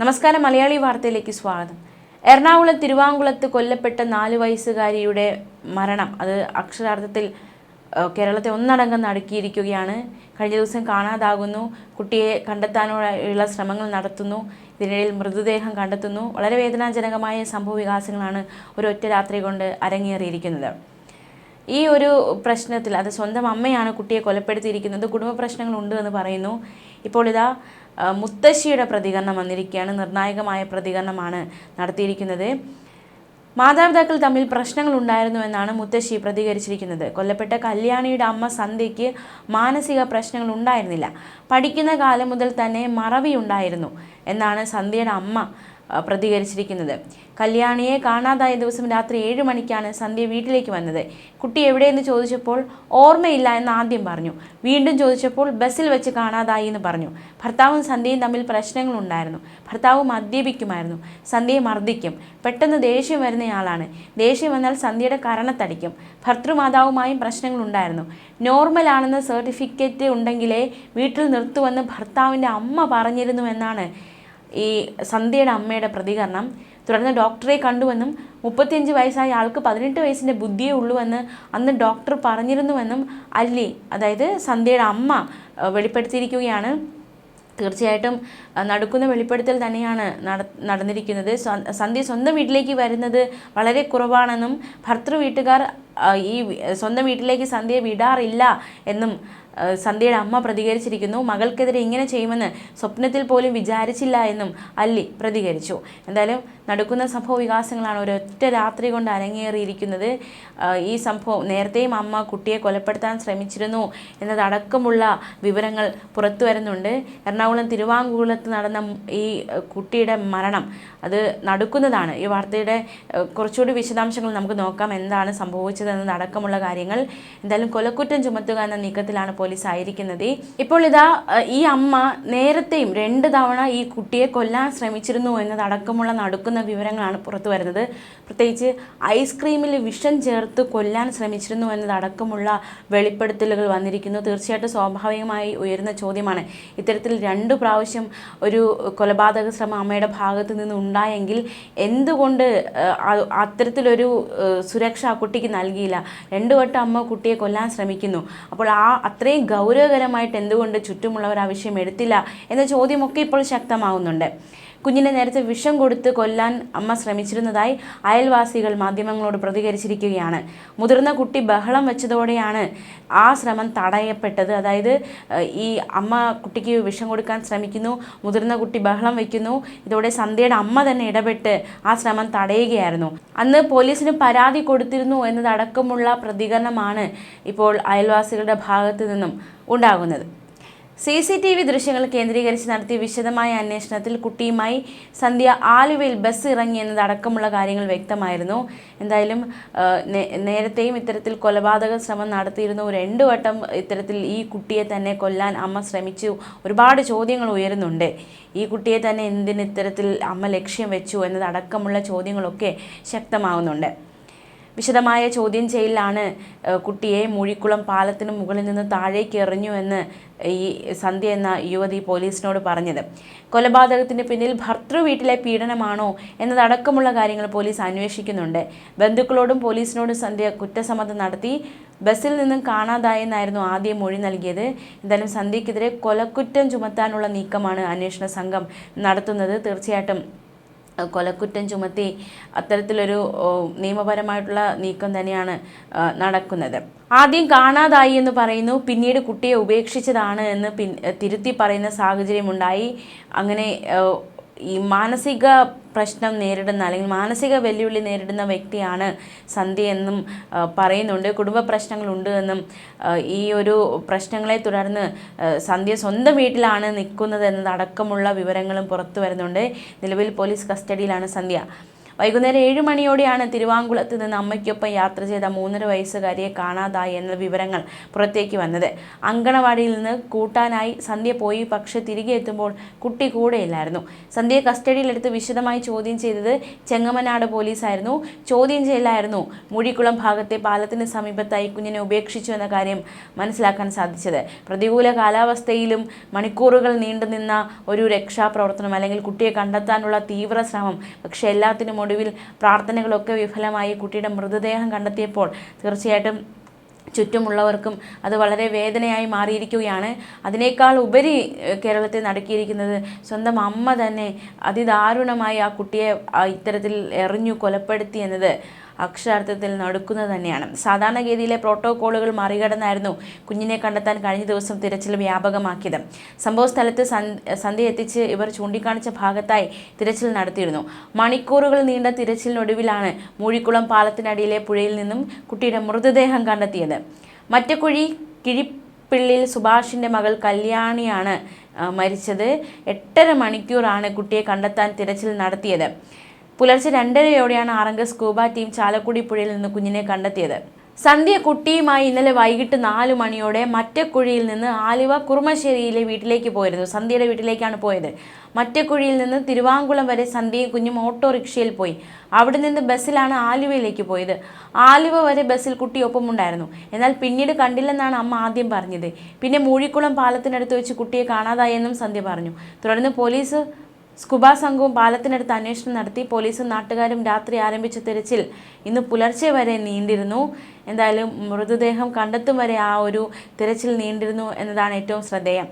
നമസ്കാരം മലയാളി വാർത്തയിലേക്ക് സ്വാഗതം. എറണാകുളം തിരുവാങ്കുളത്ത് കൊല്ലപ്പെട്ട നാല് വയസ്സുകാരിയുടെ മരണം അത് അക്ഷരാർത്ഥത്തിൽ കേരളത്തെ ഒന്നടങ്കം നടുക്കിയിരിക്കുകയാണ്. കഴിഞ്ഞ ദിവസം കാണാതാകുന്നു. കുട്ടിയെ കണ്ടെത്താനുള്ള ശ്രമങ്ങൾ നടത്തുന്നു. ഇതിനിടയിൽ മൃതദേഹം കണ്ടെത്തുന്നു. വളരെ വേദനാജനകമായ സംഭവ വികാസങ്ങളാണ് ഒരു ഒറ്റ രാത്രി കൊണ്ട് അരങ്ങേറിയിരിക്കുന്നത്. ഈ ഒരു പ്രശ്നത്തിൽ അത് സ്വന്തം അമ്മയാണ് കുട്ടിയെ കൊലപ്പെടുത്തിയിരിക്കുന്നത്. കുടുംബ പ്രശ്നങ്ങളുണ്ട് എന്ന് പറയുന്നു. ഇപ്പോൾ ഇതാ മുത്തശ്ശിയുടെ പ്രതികരണം വന്നിരിക്കുകയാണ്. നിർണായകമായ പ്രതികരണമാണ് നടത്തിയിരിക്കുന്നത്. മാതാപിതാക്കൾ തമ്മിൽ പ്രശ്നങ്ങൾ ഉണ്ടായിരുന്നു എന്നാണ് മുത്തശ്ശി പ്രതികരിച്ചിരിക്കുന്നത്. കൊല്ലപ്പെട്ട കല്യാണിയുടെ അമ്മ സന്ധ്യയ്ക്ക് മാനസിക പ്രശ്നങ്ങൾ ഉണ്ടായിരുന്നില്ല. പഠിക്കുന്ന കാലം മുതൽ തന്നെ മറവി ഉണ്ടായിരുന്നു എന്നാണ് സന്ധ്യയുടെ അമ്മ പ്രതികരിച്ചിരിക്കുന്നത്. കല്യാണിയെ കാണാതായ ദിവസം രാത്രി ഏഴ് മണിക്കാണ് സന്ധ്യ വീട്ടിലേക്ക് വന്നത്. കുട്ടി എവിടെയെന്ന് ചോദിച്ചപ്പോൾ ഓർമ്മയില്ല എന്ന് ആദ്യം പറഞ്ഞു. വീണ്ടും ചോദിച്ചപ്പോൾ ബസ്സിൽ വെച്ച് കാണാതായി എന്ന് പറഞ്ഞു. ഭർത്താവും സന്ധ്യയും തമ്മിൽ പ്രശ്നങ്ങളുണ്ടായിരുന്നു. ഭർത്താവ് മദ്യപിക്കുമായിരുന്നു. സന്ധ്യയെ മർദ്ദിക്കും. പെട്ടെന്ന് ദേഷ്യം വരുന്നയാളാണ്. ദേഷ്യം വന്നാൽ സന്ധ്യയുടെ കരണത്തടിക്കും. ഭർത്തൃമാതാവുമായും പ്രശ്നങ്ങളുണ്ടായിരുന്നു. നോർമൽ ആണെന്ന് സർട്ടിഫിക്കറ്റ് ഉണ്ടെങ്കിലേ വീട്ടിൽ നിർത്തുവെന്ന് ഭർത്താവിന്റെ അമ്മ പറഞ്ഞിരുന്നു എന്നാണ് ഈ സന്ധ്യയുടെ അമ്മയുടെ പ്രതികരണം. തുടർന്ന് ഡോക്ടറെ കണ്ടുവെന്നും മുപ്പത്തിയഞ്ച് വയസ്സായ ആൾക്ക് പതിനെട്ട് വയസ്സിന്റെ ബുദ്ധിയേ ഉള്ളൂവെന്ന് അന്ന് ഡോക്ടർ പറഞ്ഞിരുന്നുവെന്നും അല്ലി അതായത് സന്ധ്യയുടെ അമ്മ വെളിപ്പെടുത്തിയിരിക്കുകയാണ്. തീർച്ചയായിട്ടും നടക്കുന്ന വെളിപ്പെടുത്തൽ തന്നെയാണ് നടന്നിരിക്കുന്നത്. സന്ധ്യ സ്വന്തം വീട്ടിലേക്ക് വരുന്നത് വളരെ കുറവാണെന്നും ഭർത്തൃ വീട്ടുകാർ ഈ സ്വന്തം വീട്ടിലേക്ക് സന്ധ്യയെ വിടാറില്ല എന്നും സന്ധ്യയുടെ അമ്മ പ്രതികരിച്ചിരിക്കുന്നു. മകൾക്കെതിരെ ഇങ്ങനെ ചെയ്യുമെന്ന് സ്വപ്നത്തിൽ പോലും വിചാരിച്ചില്ല എന്നും അല്ലി പ്രതികരിച്ചു. എന്തായാലും നടക്കുന്ന സംഭവ വികാസങ്ങളാണ് ഒരൊറ്റ രാത്രി കൊണ്ട് അരങ്ങേറിയിരിക്കുന്നത്. ഈ സംഭവം നേരത്തെയും അമ്മ കുട്ടിയെ കൊലപ്പെടുത്താൻ ശ്രമിച്ചിരുന്നു എന്നതടക്കമുള്ള വിവരങ്ങൾ പുറത്തു വരുന്നുണ്ട്. എറണാകുളം തിരുവാങ്കുളത്ത് നടന്ന ഈ കുട്ടിയുടെ മരണം അത് നടക്കുന്നതാണ്. ഈ വാർത്തയുടെ കുറച്ചുകൂടി വിശദാംശങ്ങൾ നമുക്ക് നോക്കാം. എന്താണ് സംഭവിച്ചതെന്നതടക്കമുള്ള കാര്യങ്ങൾ. എന്തായാലും കൊലക്കുറ്റം ചുമത്തുക എന്ന നീക്കത്തിലാണ് പോലീസ് ആയിരിക്കുന്നത് ഇപ്പോൾ ഇതാ ഈ അമ്മ നേരത്തെയും രണ്ട് തവണ ഈ കുട്ടിയെ കൊല്ലാൻ ശ്രമിച്ചിരുന്നു എന്നതടക്കമുള്ള നടക്കുന്ന വിവരങ്ങളാണ് പുറത്തു വരുന്നത്. പ്രത്യേകിച്ച് ഐസ്ക്രീമിൽ വിഷം ചേർത്ത് കൊല്ലാൻ ശ്രമിച്ചിരുന്നു എന്നതടക്കമുള്ള വെളിപ്പെടുത്തലുകൾ വന്നിരിക്കുന്നു. തീർച്ചയായിട്ടും സ്വാഭാവികമായി ഉയരുന്ന ചോദ്യമാണ്. ഇത്തരത്തിൽ രണ്ടു പ്രാവശ്യം ഒരു കൊലപാതക ശ്രമം അമ്മയുടെ ഭാഗത്ത് നിന്ന് ഉണ്ടായെങ്കിൽ എന്തുകൊണ്ട് അത്തരത്തിലൊരു സുരക്ഷ ആ കുട്ടിക്ക് നൽകിയില്ല? രണ്ടു വട്ടം അമ്മ കുട്ടിയെ കൊല്ലാൻ ശ്രമിക്കുന്നു. അപ്പോൾ ആ അത്രയും ഗൗരവകരമായിട്ട് എന്തുകൊണ്ട് ചുറ്റുമുള്ളവർ ആ വിഷയം എടുത്തില്ല എന്ന ചോദ്യമൊക്കെ ഇപ്പോൾ ശക്തമാവുന്നുണ്ട്. കുഞ്ഞിനെ നേരത്തെ വിഷം കൊടുത്ത് കൊല്ലാൻ അമ്മ ശ്രമിച്ചിരുന്നതായി അയൽവാസികൾ മാധ്യമങ്ങളോട് പ്രതികരിച്ചിരിക്കുകയാണ്. മുതിർന്ന കുട്ടി ബഹളം വെച്ചതോടെയാണ് ആ ശ്രമം തടയപ്പെട്ടത്. അതായത് ഈ അമ്മ കുട്ടിക്ക് വിഷം കൊടുക്കാൻ ശ്രമിക്കുന്നു മുതിർന്ന കുട്ടി ബഹളം വയ്ക്കുന്നു ഇതോടെ സന്ധ്യയുടെ അമ്മ തന്നെ ഇടപെട്ട് ആ ശ്രമം തടയുകയായിരുന്നു. അന്ന് പോലീസിന് പരാതി കൊടുത്തിരുന്നു എന്നതടക്കമുള്ള പ്രതികരണമാണ് ഇപ്പോൾ അയൽവാസികളുടെ ഭാഗത്തു നിന്നും ഉണ്ടാകുന്നത്. സി സി ടി വി ദൃശ്യങ്ങൾ കേന്ദ്രീകരിച്ച് നടത്തിയ വിശദമായ അന്വേഷണത്തിൽ കുട്ടിയുമായി സന്ധ്യ ആലുവയിൽ ബസ് ഇറങ്ങി എന്നതടക്കമുള്ള കാര്യങ്ങൾ വ്യക്തമായിരുന്നു. എന്തായാലും നേരത്തെയും ഇത്തരത്തിൽ കൊലപാതക ശ്രമം നടത്തിയിരുന്നു രണ്ടു വട്ടം ഇത്തരത്തിൽ ഈ കുട്ടിയെ തന്നെ കൊല്ലാൻ അമ്മ ശ്രമിച്ചു. ഒരുപാട് ചോദ്യങ്ങൾ ഉയരുന്നുണ്ട്. ഈ കുട്ടിയെ തന്നെ എന്തിന് ഇത്തരത്തിൽ അമ്മ ലക്ഷ്യം വെച്ചു എന്നതടക്കമുള്ള ചോദ്യങ്ങളൊക്കെ ശക്തമാവുന്നുണ്ട്. വിശദമായ ചോദ്യം ചെയ്യലാണ് കുട്ടിയെ മൂഴിക്കുളം പാലത്തിന് മുകളിൽ നിന്ന് താഴേക്ക് എറിഞ്ഞു എന്ന് ഈ സന്ധ്യ എന്ന യുവതി പോലീസിനോട് പറഞ്ഞത്. കൊലപാതകത്തിന് പിന്നിൽ ഭർത്തൃ വീട്ടിലെ പീഡനമാണോ എന്നതടക്കമുള്ള കാര്യങ്ങൾ പോലീസ് അന്വേഷിക്കുന്നുണ്ട്. ബന്ധുക്കളോടും പോലീസിനോടും സന്ധ്യ കുറ്റസമ്മതം നടത്തി ബസ്സിൽ നിന്നും കാണാതായെന്നായിരുന്നു ആദ്യം മൊഴി നൽകിയത്. എന്തായാലും സന്ധ്യക്കെതിരെ കൊലക്കുറ്റം ചുമത്താനുള്ള നീക്കമാണ് അന്വേഷണ സംഘം നടത്തുന്നത്. തീർച്ചയായിട്ടും കൊലക്കുറ്റം ചുമത്തി അത്തരത്തിലൊരു നിയമപരമായിട്ടുള്ള നീക്കം തന്നെയാണ് നടക്കുന്നത്. ആദ്യം കാണാതായി എന്ന് പറയുന്നു. പിന്നീട് കുട്ടിയെ ഉപേക്ഷിച്ചതാണ് എന്ന് തിരുത്തി പറയുന്ന സാഹചര്യമുണ്ടായി. അങ്ങനെ ഈ മാനസിക പ്രശ്നം നേരിടുന്ന അല്ലെങ്കിൽ മാനസിക വെല്ലുവിളി നേരിടുന്ന വ്യക്തിയാണ് സന്ധ്യ എന്നും പറയുന്നുണ്ട്. കുടുംബ പ്രശ്നങ്ങളുണ്ട് എന്നും ഈ ഒരു പ്രശ്നങ്ങളെ തുടർന്ന് സന്ധ്യ സ്വന്തം വീട്ടിലാണ് നിൽക്കുന്നത് എന്നതടക്കമുള്ള വിവരങ്ങളും പുറത്തു വരുന്നുണ്ട്. നിലവിൽ പോലീസ് കസ്റ്റഡിയിലാണ് സന്ധ്യ. വൈകുന്നേരം ഏഴ് മണിയോടെയാണ് തിരുവാങ്കുളത്ത് നിന്ന് അമ്മയ്ക്കൊപ്പം യാത്ര ചെയ്ത മൂന്നര വയസ്സുകാരിയെ കാണാതായി എന്ന വിവരങ്ങൾ പുറത്തേക്ക് വന്നത്. അങ്കണവാടിയിൽ നിന്ന് കൂട്ടാനായി സന്ധ്യ പോയി പക്ഷെ തിരികെ എത്തുമ്പോൾ കുട്ടി കൂടെയില്ലായിരുന്നു. സന്ധ്യയെ കസ്റ്റഡിയിലെടുത്ത് വിശദമായി ചോദ്യം ചെയ്തത് ചെങ്ങമനാട് പോലീസായിരുന്നു. ചോദ്യം ചെയ്യലായിരുന്നു മുഴിക്കുളം ഭാഗത്തെ പാലത്തിന് സമീപത്തായി കുഞ്ഞിനെ ഉപേക്ഷിച്ചു എന്ന കാര്യം മനസ്സിലാക്കാൻ സാധിച്ചത്. പ്രതികൂല കാലാവസ്ഥയിലും മണിക്കൂറുകൾ നീണ്ടുനിന്ന ഒരു രക്ഷാപ്രവർത്തനം അല്ലെങ്കിൽ കുട്ടിയെ കണ്ടെത്താനുള്ള തീവ്ര ശ്രമം പക്ഷേ എല്ലാത്തിനും ഒടുവിൽ പ്രാർത്ഥനകളൊക്കെ വിഫലമായി കുട്ടിയുടെ മൃതദേഹം കണ്ടെത്തിയപ്പോൾ തീർച്ചയായിട്ടും ചുറ്റുമുള്ളവർക്കും അത് വളരെ വേദനയായി മാറിയിരിക്കുകയാണ്. അതിനേക്കാൾ ഉപരി കേരളത്തെ നടക്കിയിരിക്കുന്നത് സ്വന്തം അമ്മ തന്നെ അതിദാരുണമായി ആ കുട്ടിയെ ഇത്തരത്തിൽ എറിഞ്ഞു കൊലപ്പെടുത്തി എന്നത് അക്ഷരാർത്ഥത്തിൽ നടക്കുന്നത് തന്നെയാണ്. സാധാരണഗതിയിലെ പ്രോട്ടോകോളുകൾ മറികടന്നായിരുന്നു കുഞ്ഞിനെ കണ്ടെത്താൻ കഴിഞ്ഞ ദിവസം തിരച്ചിൽ വ്യാപകമാക്കിയത്. സംഭവ സ്ഥലത്ത് സന്- സന്ധ്യ എത്തിച്ച് ഇവർ ചൂണ്ടിക്കാണിച്ച ഭാഗത്തായി തിരച്ചിൽ നടത്തിയിരുന്നു. മണിക്കൂറുകൾ നീണ്ട തിരച്ചിലിനൊടുവിലാണ് മൂഴിക്കുളം പാലത്തിനടിയിലെ പുഴയിൽ നിന്നും കുട്ടിയുടെ മൃതദേഹം കണ്ടെത്തിയത്. മറ്റക്കുഴി കിഴിപ്പിള്ളിൽ സുഭാഷിന്റെ മകൾ കല്യാണിയാണ് മരിച്ചത്. എട്ടര മണിക്കൂറാണ് കുട്ടിയെ കണ്ടെത്താൻ തിരച്ചിൽ നടത്തിയത്. പുലർച്ചെ രണ്ടരയോടെയാണ് ആറംഗ സ്കൂബ ടീം ചാലക്കുടി പുഴയിൽ നിന്ന് കുഞ്ഞിനെ കണ്ടെത്തിയത്. സന്ധ്യ കുട്ടിയുമായി ഇന്നലെ വൈകിട്ട് നാലു മണിയോടെ മറ്റക്കുഴിയിൽ നിന്ന് ആലുവ കുറുമശ്ശേരിയിലെ വീട്ടിലേക്ക് പോയിരുന്നു. സന്ധ്യയുടെ വീട്ടിലേക്കാണ് പോയത്. മറ്റക്കുഴിയിൽ നിന്ന് തിരുവാങ്കുളം വരെ സന്ധ്യയും കുഞ്ഞും ഓട്ടോറിക്ഷയിൽ പോയി. അവിടെ നിന്ന് ബസ്സിലാണ് ആലുവയിലേക്ക് പോയത്. ആലുവ വരെ ബസ്സിൽ കുട്ടി ഉണ്ടായിരുന്നു എന്നാൽ പിന്നീട് കണ്ടില്ലെന്നാണ് അമ്മ ആദ്യം പറഞ്ഞത്. പിന്നെ മൂഴിക്കുളം പാലത്തിനടുത്ത് വെച്ച് കുട്ടിയെ കാണാതായെന്നും സന്ധ്യ പറഞ്ഞു. തുടർന്ന് പോലീസ് സ്കുബ സംഘവും പാലത്തിനടുത്ത് അന്വേഷണം നടത്തി പോലീസും നാട്ടുകാരും രാത്രി ആരംഭിച്ച തിരച്ചിൽ ഇന്ന് പുലർച്ചെ വരെ നീണ്ടിരുന്നു. എന്തായാലും മൃതദേഹം കണ്ടെത്തും വരെ ആ ഒരു തിരച്ചിൽ നീണ്ടിരുന്നു എന്നതാണ് ഏറ്റവും ശ്രദ്ധേയം.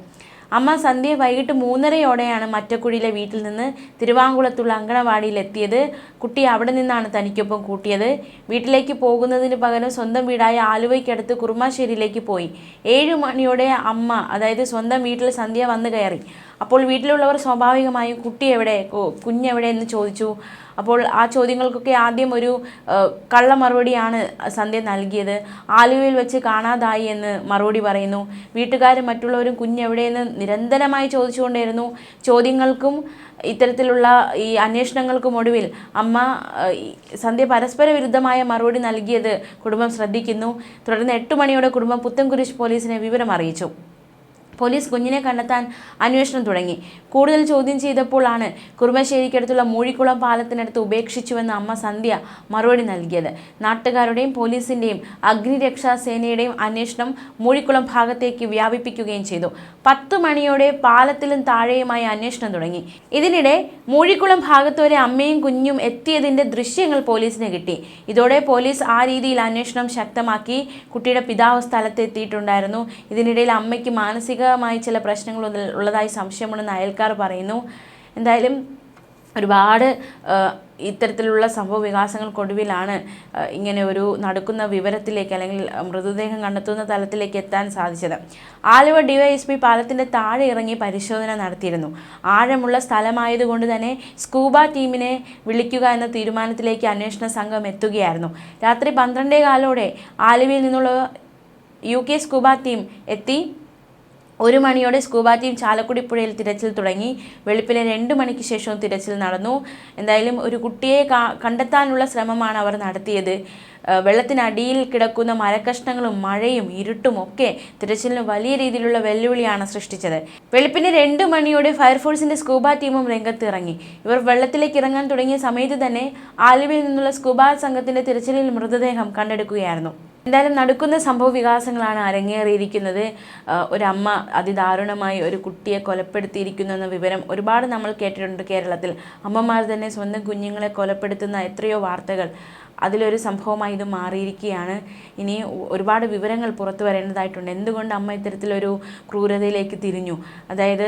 അമ്മ സന്ധ്യ വൈകിട്ട് മൂന്നരയോടെയാണ് മറ്റക്കുഴിയിലെ വീട്ടിൽ നിന്ന് തിരുവാങ്കുളത്തുള്ള അങ്കണവാടിയിൽ എത്തിയത് കുട്ടി അവിടെ നിന്നാണ് തനിക്കൊപ്പം കൂട്ടിയത്. വീട്ടിലേക്ക് പോകുന്നതിന് പകരം സ്വന്തം വീടായ ആലുവയ്ക്കടുത്ത് കുറുമാശ്ശേരിയിലേക്ക് പോയി. ഏഴു മണിയോടെ അമ്മ അതായത് സ്വന്തം വീട്ടിൽ സന്ധ്യ വന്നു കയറി. അപ്പോൾ വീട്ടിലുള്ളവർ സ്വാഭാവികമായും കുട്ടി എവിടെ കുഞ്ഞെവിടെ എന്ന് ചോദിച്ചു. അപ്പോൾ ആ ചോദ്യങ്ങൾക്കൊക്കെ ആദ്യം ഒരു കള്ള മറുപടിയാണ് സന്ധ്യ നൽകിയത്. ആലുവയിൽ വെച്ച് കാണാതായി എന്ന് മറുപടി പറയുന്നു. വീട്ടുകാരും മറ്റുള്ളവരും കുഞ്ഞെവിടെയെന്ന് നിരന്തരമായി ചോദിച്ചുകൊണ്ടിരുന്നു ചോദ്യങ്ങൾക്കും ഇത്തരത്തിലുള്ള ഈ അന്വേഷണങ്ങൾക്കും ഒടുവിൽ അമ്മ സന്ധ്യ പരസ്പര വിരുദ്ധമായ മറുപടി നൽകിയത് കുടുംബം ശ്രദ്ധിക്കുന്നു. തുടർന്ന് എട്ട് മണിയോടെ കുടുംബം പുത്തൻകുരിശ് പോലീസിനെ വിവരം അറിയിച്ചു പോലീസ് കുഞ്ഞിനെ കണ്ടെത്താൻ അന്വേഷണം തുടങ്ങി. കൂടുതൽ ചോദ്യം ചെയ്തപ്പോഴാണ് കുറുമശ്ശേരിക്കടുത്തുള്ള മൂഴിക്കുളം പാലത്തിനടുത്ത് ഉപേക്ഷിച്ചുവെന്ന് അമ്മ സന്ധ്യ മറുപടി നൽകിയത്. നാട്ടുകാരുടെയും പോലീസിന്റെയും അഗ്നിരക്ഷാ സേനയുടെയും അന്വേഷണം മൂഴിക്കുളം ഭാഗത്തേക്ക് വ്യാപിപ്പിക്കുകയും ചെയ്തു. പത്ത് മണിയോടെ പാലത്തിലും താഴെയുമായി അന്വേഷണം തുടങ്ങി. ഇതിനിടെ മൂഴിക്കുളം ഭാഗത്ത് വരെ അമ്മയും കുഞ്ഞും എത്തിയതിന്റെ ദൃശ്യങ്ങൾ പോലീസിന് കിട്ടി. ഇതോടെ പോലീസ് ആ രീതിയിൽ അന്വേഷണം ശക്തമാക്കി. കുട്ടിയുടെ പിതാവ് സ്ഥലത്തെത്തിയിട്ടുണ്ടായിരുന്നു ഇതിനിടയിൽ അമ്മയ്ക്ക് മാനസികമായി ചില പ്രശ്നങ്ങൾ ഉള്ള- ഉള്ളതായി സംശയമുണ്ടെന്ന് അയൽക്കാർ പറയുന്നു. എന്തായാലും ഒരുപാട് ഇത്തരത്തിലുള്ള സംഭവ വികാസങ്ങൾക്കൊടുവിലാണ് ഇങ്ങനെ ഒരു നടക്കുന്ന വിവരത്തിലേക്ക് അല്ലെങ്കിൽ മൃതദേഹം കണ്ടെത്തുന്ന തലത്തിലേക്ക് എത്താൻ സാധിച്ചത്. ആലുവ ഡിവൈഎസ്പി പാലത്തിന്റെ താഴെ ഇറങ്ങി പരിശോധന നടത്തിയിരുന്നു. ആഴമുള്ള സ്ഥലമായതുകൊണ്ട് തന്നെ സ്കൂബ ടീമിനെ വിളിക്കുക എന്ന തീരുമാനത്തിലേക്ക് അന്വേഷണ സംഘം എത്തുകയായിരുന്നു. രാത്രി പന്ത്രണ്ടേ കാലോടെ ആലുവയിൽ നിന്നുള്ള യു കെ സ്കൂബ ടീം എത്തി ഒരു മണിയോടെ സ്കൂബ ടീം ചാലക്കുടി പുഴയിൽ തിരച്ചിൽ തുടങ്ങി. വെളുപ്പിലെ രണ്ട് മണിക്ക് ശേഷവും തിരച്ചിൽ നടന്നു. എന്തായാലും ഒരു കുട്ടിയെ കണ്ടെത്താനുള്ള ശ്രമമാണ് അവർ നടത്തിയത്. വെള്ളത്തിനടിയിൽ കിടക്കുന്ന മരക്കഷ്ണങ്ങളും മഴയും ഇരുട്ടും ഒക്കെ തിരച്ചിലിന് വലിയ രീതിയിലുള്ള വെല്ലുവിളിയാണ് സൃഷ്ടിച്ചത്. വെളുപ്പിന് രണ്ട് മണിയോടെ ഫയർഫോഴ്സിന്റെ സ്കൂബ ടീമും രംഗത്ത് ഇറങ്ങി. ഇവർ വെള്ളത്തിലേക്ക് ഇറങ്ങാൻ തുടങ്ങിയ സമയത്ത് തന്നെ ആലുവയിൽ നിന്നുള്ള സ്കൂബ സംഘത്തിന്റെ തിരച്ചിലിൽ മൃതദേഹം കണ്ടെടുക്കുകയായിരുന്നു. എന്തായാലും നടക്കുന്ന സംഭവ വികാസങ്ങളാണ് അരങ്ങേറിയിരിക്കുന്നത്. ഒരമ്മ അതിദാരുണമായി ഒരു കുട്ടിയെ കൊലപ്പെടുത്തിയിരിക്കുന്നു എന്ന വിവരം ഒരുപാട് നമ്മൾ കേട്ടിട്ടുണ്ട് കേരളത്തിൽ. അമ്മമാർ തന്നെ സ്വന്തം കുഞ്ഞുങ്ങളെ കൊലപ്പെടുത്തുന്ന എത്രയോ വാർത്തകൾ അതിലൊരു സംഭവമായി ഇത് മാറിയിരിക്കുകയാണ്. ഇനി ഒരുപാട് വിവരങ്ങൾ പുറത്തു വരേണ്ടതായിട്ടുണ്ട്. എന്തുകൊണ്ട് അമ്മ ഇത്തരത്തിലൊരു ക്രൂരതയിലേക്ക് തിരിഞ്ഞു? അതായത്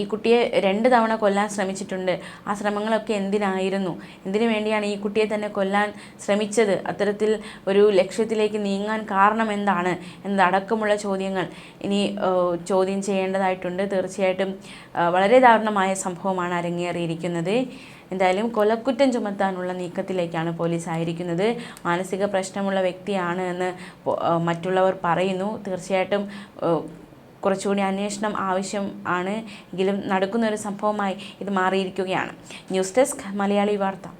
ഈ കുട്ടിയെ രണ്ട് തവണ കൊല്ലാൻ ശ്രമിച്ചിട്ടുണ്ട്. ആ ശ്രമങ്ങളൊക്കെ എന്തിനായിരുന്നു? എന്തിനു വേണ്ടിയാണ് ഈ കുട്ടിയെ തന്നെ കൊല്ലാൻ ശ്രമിച്ചത്? അത്തരത്തിൽ ഒരു ലക്ഷ്യത്തിലേക്ക് നീങ്ങാൻ കാരണം എന്താണ്? എന്നതടക്കമുള്ള ചോദ്യങ്ങൾ ഇനി ചോദ്യം ചെയ്യേണ്ടതായിട്ടുണ്ട്. തീർച്ചയായിട്ടും വളരെ ദാരുണമായ സംഭവമാണ് അരങ്ങേറിയിരിക്കുന്നത്. എന്തായാലും കൊലക്കുറ്റം ചുമത്താനുള്ള നീക്കത്തിലേക്കാണ് പോലീസ് ആയിരിക്കുന്നത്. മാനസിക പ്രശ്നമുള്ള വ്യക്തിയാണ് എന്ന് മറ്റുള്ളവർ പറയുന്നു. തീർച്ചയായിട്ടും കുറച്ചുകൂടി അന്വേഷണം ആവശ്യം ആണ് എങ്കിലും നടക്കുന്ന ഒരു സംഭവമായി ഇത് മാറിയിരിക്കുകയാണ്. ന്യൂസ് ഡെസ്ക് മലയാളി വാർത്ത.